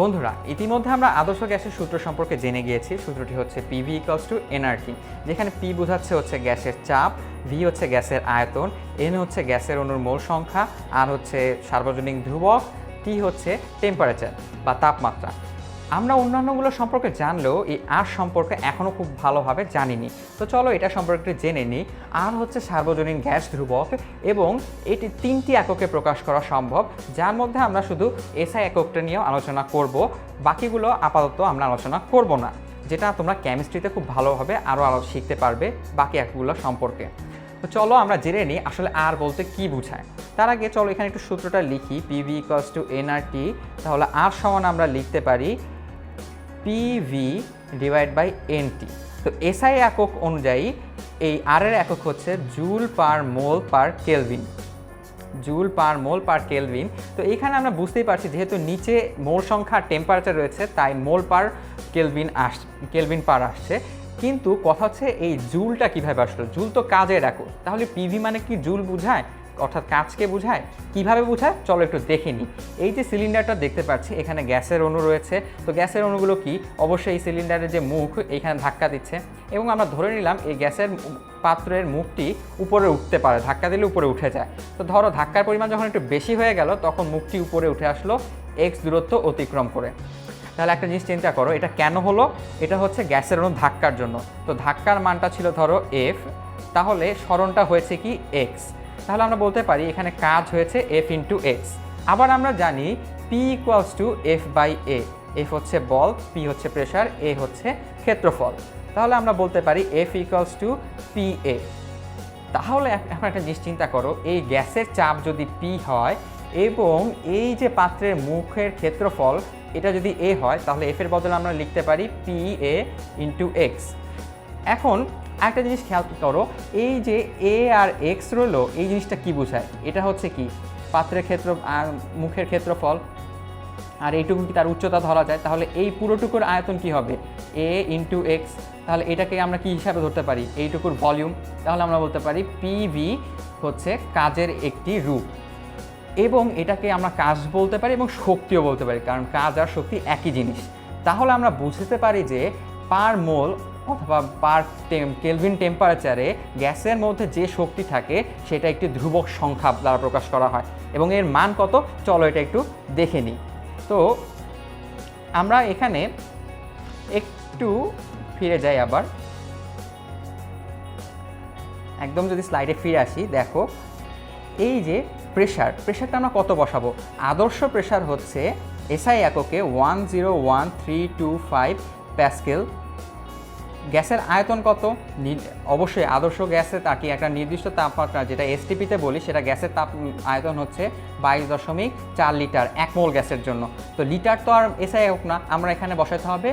বন্ধুরা, ইতিমধ্যে আমরা আদর্শ গ্যাসের সূত্র সম্পর্কে জেনে গিয়েছি। সূত্রটি হচ্ছে পিভি ইকলস টু এনআরটি যেখানে পি বোঝাচ্ছে হচ্ছে গ্যাসের চাপ ভি হচ্ছে গ্যাসের আয়তন এন হচ্ছে গ্যাসের অনুর মোল সংখ্যা, আর হচ্ছে সার্বজনীন ধ্রুবক টি হচ্ছে টেম্পারেচার বা তাপমাত্রা। আমরা অন্যান্যগুলো সম্পর্কে জানলেও এই আর সম্পর্কে এখনও খুব ভালোভাবে জানিনি। তো চলো এটা সম্পর্কে জেনে নিই। আর হচ্ছে সার্বজনীন গ্যাস ধ্রুবক এবং এটি তিনটি এককে প্রকাশ করা সম্ভব, যার মধ্যে আমরা শুধু এসআই এককটা নিয়েও আলোচনা করব, বাকিগুলো আপাতত আমরা আলোচনা করব না, যেটা তোমরা কেমিস্ট্রিতে খুব ভালোভাবে আরও আলো শিখতে পারবে বাকি একগুলো সম্পর্কে। তো চলো আমরা জেনে নিই আসলে আর বলতে কি বোঝায়। তার আগে চলো এখানে একটু সূত্রটা লিখি পিভি ইকলস টু এনআরটি তাহলে আর সমান আমরা লিখতে পারি পিভি ডিভাইড বাই এনটি তো এসআই একক অনুযায়ী এই আর এর একক হচ্ছে joule per mole per kelvin joule per mole per kelvin তো এখানে আমরা বুঝতেই পারছি, যেহেতু নিচে মোল সংখ্যা টেম্পারেচার রয়েছে, তাই মোল পার কেলভিন আস কেলভিন পার আসছে। কিন্তু কথা হচ্ছে এই জুলটা কীভাবে আসলো? জুল তো কাজের একক। তাহলে পিভি মানে কি? জুল বোঝায়? অর্থাৎ কাজকে বোঝায়, কীভাবে বোঝায়? চলো একটু দেখে নিই। এই যে সিলিন্ডারটা দেখতে পাচ্ছি, এখানে গ্যাসের অণু রয়েছে। তো গ্যাসের অণুগুলো কি? অবশ্যই এই সিলিন্ডারের যে মুখ, এখানে ধাক্কা দিচ্ছে। এবং আমরা ধরে নিলাম, এই গ্যাসের পাত্রের মুখটি উপরে উঠতে পারে, ধাক্কা দিলে উপরে উঠে যায়। তো ধরো ধাক্কার পরিমাণ যখন একটু বেশি হয়ে গেল, তখন মুখটি উপরে উঠে আসলো এক্স দূরত্ব অতিক্রম করে। তাহলে একটা জিনিস চিন্তা করো, এটা কেন হলো? এটা হচ্ছে গ্যাসের অণু ধাক্কার জন্য। তো ধাক্কার মানটা ছিল ধরো এফ তাহলে স্মরণটা হয়েছে কি? এক্স তাহলে আমরা বলতে পারি এখানে কাজ হয়েছে এফ ইন্টু এক্স আবার আমরা জানি P equals to F by A F হচ্ছে বল পি হচ্ছে প্রেশার এ হচ্ছে ক্ষেত্রফল। তাহলে আমরা বলতে পারি F equals to P A তাহলে এখন একটা জিনিস চিন্তা করো, এই গ্যাসের চাপ যদি পি হয় এবং এই যে পাত্রের মুখের ক্ষেত্রফল, এটা যদি এ হয়, তাহলে এফ এর বদলে আমরা লিখতে পারি পি এ ইন্টু এক্স এখন একটা জিনিস খেয়াল করো, এই যে এ আর এক্স রইল, এই জিনিসটা কি বোঝায়? এটা হচ্ছে কি? পাত্রের ক্ষেত্র মুখের ক্ষেত্রফল। আর এইটুকু কি তার উচ্চতা ধরা যায়? তাহলে এই পুরোটুকুর আয়তন কি হবে? এ ইন্টু এক্স তাহলে এটাকে আমরা কি হিসাবে ধরতে পারি? এইটুকুর ভলিউম। তাহলে আমরা বলতে পারি পিভি হচ্ছে কাজের একটি রূপ। এবং এটাকে আমরা কাজ বলতে পারি এবং শক্তিও বলতে পারি, কারণ কাজ আর শক্তি একই জিনিস। তাহলে আমরা বুঝতে পারি যে পার মোল অথবা পার টেম, কেলভিন টেম্পারেচারে গ্যাসের মধ্যে যে শক্তি থাকে, সেটা একটি ধ্রুবক সংখ্যা দ্বারা প্রকাশ করা হয়। এবং এর মান কত? চলো এটা একটু দেখে নিই। তো, আমরা এখানে একটু ফিরে যাই আবার। একদম যদি স্লাইডে ফিরে আসি, দেখো, এই যে প্রেশার প্রেশারটা আমরা কত বসাবো? আদর্শ প্রেশার হচ্ছে এসআই এককে one zero one three two five pascal গ্যাসের আয়তন কত? অবশ্যই আদর্শ গ্যাসে তাকে একটা নির্দিষ্ট তাপমাত্রা, যেটা এসটিপিতে বলি, সেটা গ্যাসের তাপ আয়তন হচ্ছে বাইশ দশমিক চার লিটার, এক মোল গ্যাসের জন্য। তো লিটার তো আর এসআই একক না, আমরা এখানে বসাতে হবে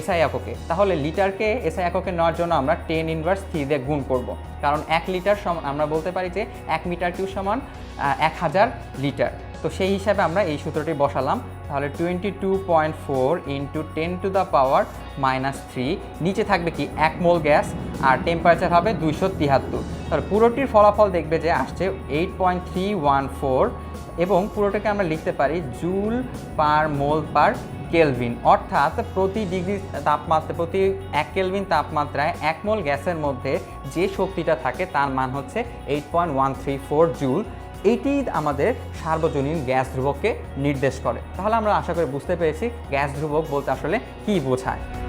এসআই এককে। তাহলে লিটারকে এসআই এককে নেওয়ার জন্য আমরা টেন ইনভার্স থ্রি দিয়ে গুণ করব। কারণ এক লিটার সমান আমরা বলতে পারি যে এক মিটার কিউ সমান এক হাজার লিটার। তো সেই হিসাবে আমরা এই সূত্রটি বসালাম। তাহলে twenty two point four into ten to the power minus three নিচে থাকবে কি এক মোল গ্যাস আর টেম্পারেচার হবে দুইশো তিয়াত্তর তাহলে পুরোটির ফলাফল দেখবে যে আসছে eight point three one four এবং পুরোটাকে আমরা লিখতে পারি joule per mole per kelvin. অর্থাৎ প্রতি ডিগ্রি তাপমাত্রা, প্রতি এক কেলভিন তাপমাত্রায় এক মোল গ্যাসের মধ্যে যে শক্তিটা থাকে তার মান হচ্ছে eight point one three four joule. এটি আমাদের সার্বজনীন গ্যাস ধ্রুবককে নির্দেশ করে। তাহলে আমরা আশা করি বুঝতে পেরেছি গ্যাস ধ্রুবক বলতে আসলে কী বোঝায়।